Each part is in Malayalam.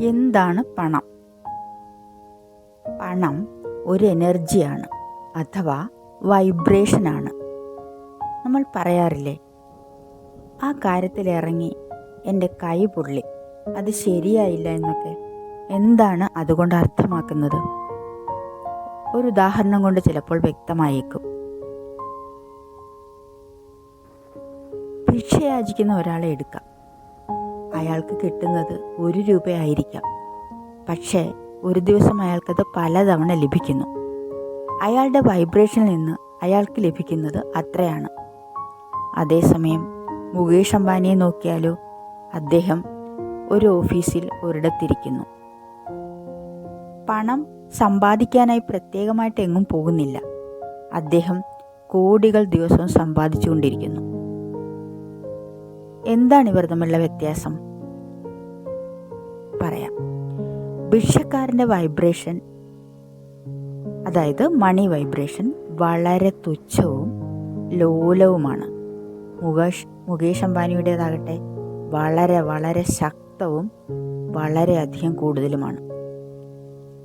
എന്താണ് പണം? പണം ഒരു എനർജിയാണ് അഥവാ വൈബ്രേഷനാണ് നമ്മൾ പറയാറില്ലേ ആ കാര്യത്തിലിറങ്ങി എന്റെ കൈ പൊള്ളി അത് ശരിയായില്ല എന്നൊക്കെ എന്താണ് അതുകൊണ്ട് അർത്ഥമാക്കുന്നത്? ഒരു ഉദാഹരണം കൊണ്ട് ചിലപ്പോൾ വ്യക്തമായേക്കും. ഭിക്ഷയാചിക്കുന്ന ഒരാളെ എടുക്കാം. അയാൾക്ക് കിട്ടുന്നത് ഒരു രൂപയായിരിക്കാം. പക്ഷേ ഒരു ദിവസം അയാൾക്കത് പലതവണ ലഭിക്കുന്നു. അയാളുടെ വൈബ്രേഷനിൽ നിന്ന് അയാൾക്ക് ലഭിക്കുന്നത് അത്രയാണ്. അതേസമയം മുകേഷ് അംബാനിയെ നോക്കിയാലോ അദ്ദേഹം ഒരു ഓഫീസിൽ ഒരിടത്തിരിക്കുന്നു. പണം സമ്പാദിക്കാനായി പ്രത്യേകമായിട്ട് എങ്ങും പോകുന്നില്ല. അദ്ദേഹം കോടികൾ ദിവസവും സമ്പാദിച്ചുകൊണ്ടിരിക്കുന്നു. എന്താണ് ഇവർ തമ്മിലുള്ള വ്യത്യാസം? പറയാം. ഭിക്ഷക്കാരന്റെ വൈബ്രേഷൻ അതായത് മണി വൈബ്രേഷൻ വളരെ തുച്ഛവും ലോലവുമാണ്. മുകേഷ് മുകേഷ് അംബാനിയുടേതാകട്ടെ വളരെ വളരെ ശക്തവും വളരെയധികം കൂടുതലുമാണ്.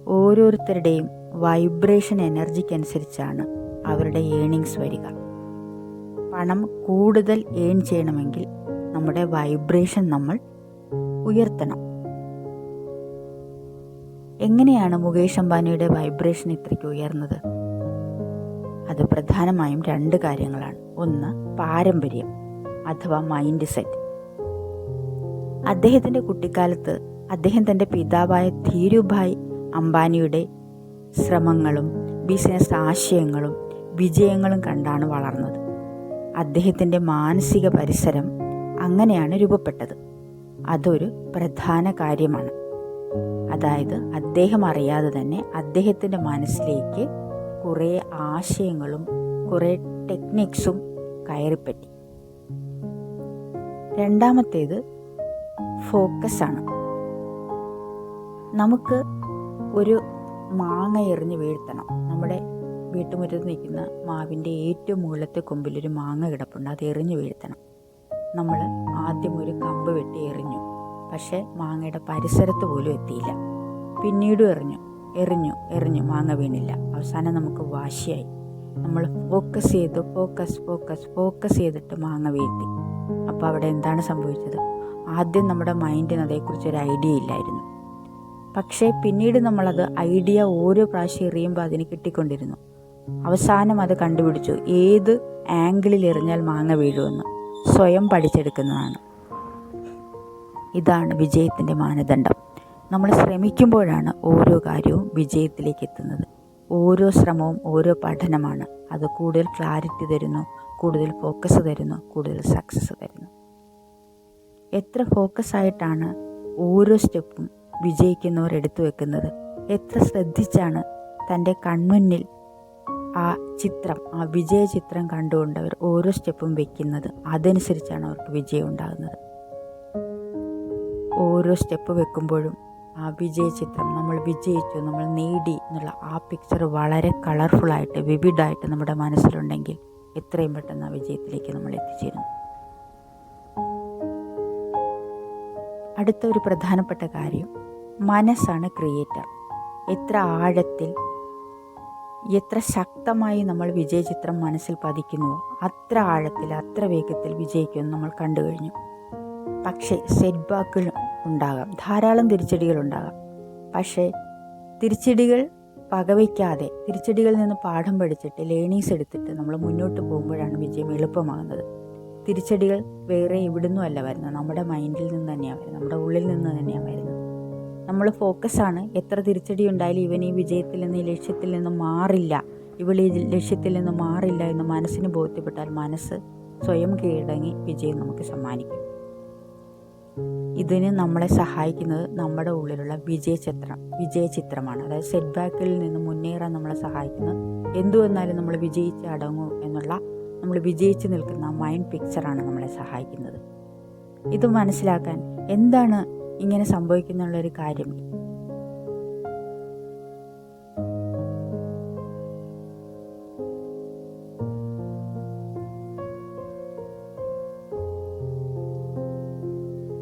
ഓരോരുത്തരുടെയും വൈബ്രേഷൻ എനർജിക്കനുസരിച്ചാണ് അവരുടെ ഏണിങ്സ് വരിക. പണം കൂടുതൽ ഏൺ ചെയ്യണമെങ്കിൽ നമ്മുടെ വൈബ്രേഷൻ നമ്മൾ ഉയർത്തണം. എങ്ങനെയാണ് മുകേഷ് അംബാനിയുടെ വൈബ്രേഷൻ ഇത്രയ്ക്ക് ഉയർന്നത്? അത് പ്രധാനമായും രണ്ട് കാര്യങ്ങളാണ്. ഒന്ന് പാരമ്പര്യം അഥവാ മൈൻഡ് സെറ്റ് അദ്ദേഹത്തിന്റെ കുട്ടിക്കാലത്ത് അദ്ദേഹം തന്റെ പിതാവായ ധീരുഭായ് അംബാനിയുടെ ശ്രമങ്ങളും ബിസിനസ് ആശയങ്ങളും വിജയങ്ങളും കണ്ടാണ് വളർന്നത്. അദ്ദേഹത്തിന്റെ മാനസിക പരിസരം അങ്ങനെയാണ് രൂപപ്പെട്ടത്. അതൊരു പ്രധാന കാര്യമാണ്. അതായത് അദ്ദേഹം അറിയാതെ തന്നെ അദ്ദേഹത്തിന്റെ മനസ്സിലേക്ക് കുറേ ആശയങ്ങളും കുറേ ടെക്നിക്സും കയറിപ്പറ്റി. രണ്ടാമത്തേത് ഫോക്കസാണ്. നമുക്ക് ഒരു മാങ്ങ എറിഞ്ഞ് വീഴ്ത്തണം. നമ്മുടെ വീട്ടുമുറ്റത്ത് നിൽക്കുന്ന മാവിന്റെ ഏറ്റവും മൂലത്തെ കൊമ്പിലൊരു മാങ്ങ കിടപ്പുണ്ട്. അത് എറിഞ്ഞ് വീഴ്ത്തണം. നമ്മൾ ആദ്യം ഒരു കമ്പ് വെട്ടി എറിഞ്ഞു. പക്ഷേ മാങ്ങയുടെ പരിസരത്ത് പോലും എത്തിയില്ല. പിന്നീടും എറിഞ്ഞു. എറിഞ്ഞു എറിഞ്ഞു. മാങ്ങ വീണില്ല. അവസാനം നമുക്ക് വാശിയായി. നമ്മൾ ഫോക്കസ് ചെയ്ത് ഫോക്കസ് ഫോക്കസ് ഫോക്കസ് ചെയ്തിട്ട് മാങ്ങ വീഴ്ത്തി. അപ്പോൾ അവിടെ എന്താണ് സംഭവിച്ചത്? ആദ്യം നമ്മുടെ മൈൻഡിന് അതേക്കുറിച്ച് ഒരു ഐഡിയ ഇല്ലായിരുന്നു. പക്ഷേ പിന്നീട് നമ്മളത് ഐഡിയ ഓരോ പ്രാവശ്യം എറിയുമ്പോൾ അതിന് കിട്ടിക്കൊണ്ടിരുന്നു. അവസാനം അത് കണ്ടുപിടിച്ചു. ഏത് ആംഗിളിൽ എറിഞ്ഞാൽ മാങ്ങ വീഴുമെന്ന്. സ്വയം പഠിച്ചെടുക്കുന്നതാണ്. ഇതാണ് വിജയത്തിന്റെ മാനദണ്ഡം. നമ്മൾ ശ്രമിക്കുമ്പോഴാണ് ഓരോ കാര്യവും വിജയത്തിലേക്ക് എത്തുന്നത്. ഓരോ ശ്രമവും ഓരോ പഠനമാണ്. അത് കൂടുതൽ ക്ലാരിറ്റി തരുന്നു കൂടുതൽ ഫോക്കസ് തരുന്നു കൂടുതൽ സക്സസ് തരുന്നു. എത്ര ഫോക്കസ് ആയിട്ടാണ് ഓരോ സ്റ്റെപ്പും വിജയിക്കുന്നവർ എടുത്തു വെക്കുന്നത്? എത്ര ശ്രദ്ധിച്ചാണ് തന്റെ കൺമുന്നിൽ ആ ചിത്രം ആ വിജയ ചിത്രം കണ്ടുകൊണ്ട് അവർ ഓരോ സ്റ്റെപ്പും വെക്കുന്നത് അതനുസരിച്ചാണ് അവർക്ക് വിജയം ഉണ്ടാകുന്നത്. ഓരോ സ്റ്റെപ്പ് വെക്കുമ്പോഴും ആ വിജയ ചിത്രം നമ്മൾ വിജയിച്ചു നമ്മൾ നേടി എന്നുള്ള ആ പിക്ചർ വളരെ കളർഫുള്ളായിട്ട് വിവിഡായിട്ട് നമ്മുടെ മനസ്സിലുണ്ടെങ്കിൽ എത്രയും പെട്ടെന്ന് ആ വിജയത്തിലേക്ക് നമ്മൾ എത്തിച്ചേരുന്നു. അടുത്ത ഒരു പ്രധാനപ്പെട്ട കാര്യം മനസ്സാണ് ക്രിയേറ്റർ എത്ര ആഴത്തിൽ എത്ര ശക്തമായി നമ്മൾ വിജയചിത്രം മനസ്സിൽ പതിക്കുന്നുവോ അത്ര ആഴത്തിൽ അത്ര വേഗത്തിൽ വിജയിക്കുമെന്ന് നമ്മൾ കണ്ടു കഴിഞ്ഞു. പക്ഷേ സെറ്റ് ബാക്കുകൾ ഉണ്ടാകാം ധാരാളം തിരിച്ചടികൾ ഉണ്ടാകാം. പക്ഷേ തിരിച്ചടികൾ പകവയ്ക്കാതെ തിരിച്ചടികളിൽ നിന്ന് പാഠം പഠിച്ചിട്ട് ലേണിങ്സ് എടുത്തിട്ട് നമ്മൾ മുന്നോട്ട് പോകുമ്പോഴാണ് വിജയം എളുപ്പമാകുന്നത്. തിരിച്ചടികൾ വേറെ എവിടുന്നും അല്ല വരുന്നത് നമ്മുടെ മൈൻഡിൽ നിന്ന് തന്നെയാണ് വരുന്നത് നമ്മുടെ ഉള്ളിൽ നിന്ന് തന്നെയാണ് വരുന്നത്. നമ്മൾ ഫോക്കസാണ് എത്ര തിരിച്ചടി ഉണ്ടായാലും ഇവൻ ഈ വിജയത്തിൽ നിന്ന് ഈ ലക്ഷ്യത്തിൽ നിന്ന് മാറില്ല. ഇവൾ ഈ ലക്ഷ്യത്തിൽ നിന്ന് മാറില്ല എന്ന് മനസ്സിന് ബോധ്യപ്പെട്ടാൽ മനസ്സ് സ്വയം കീഴടങ്ങി വിജയം നമുക്ക് സമ്മാനിക്കും. ഇതിന് നമ്മളെ സഹായിക്കുന്നത് നമ്മുടെ ഉള്ളിലുള്ള വിജയചിത്രം വിജയചിത്രമാണ് അതായത് സെറ്റ് ബാക്കിൽ നിന്ന് മുന്നേറാൻ നമ്മളെ സഹായിക്കുന്നത് എന്തു വന്നാലും നമ്മൾ വിജയിച്ച് അടങ്ങൂ എന്നുള്ള നമ്മൾ വിജയിച്ച് നിൽക്കുന്ന മൈൻഡ് പിക്ചറാണ് നമ്മളെ സഹായിക്കുന്നത്. ഇത് മനസ്സിലാക്കാൻ എന്താണ് ഇങ്ങനെ സംഭവിക്കുന്നുള്ളൊരു കാര്യം.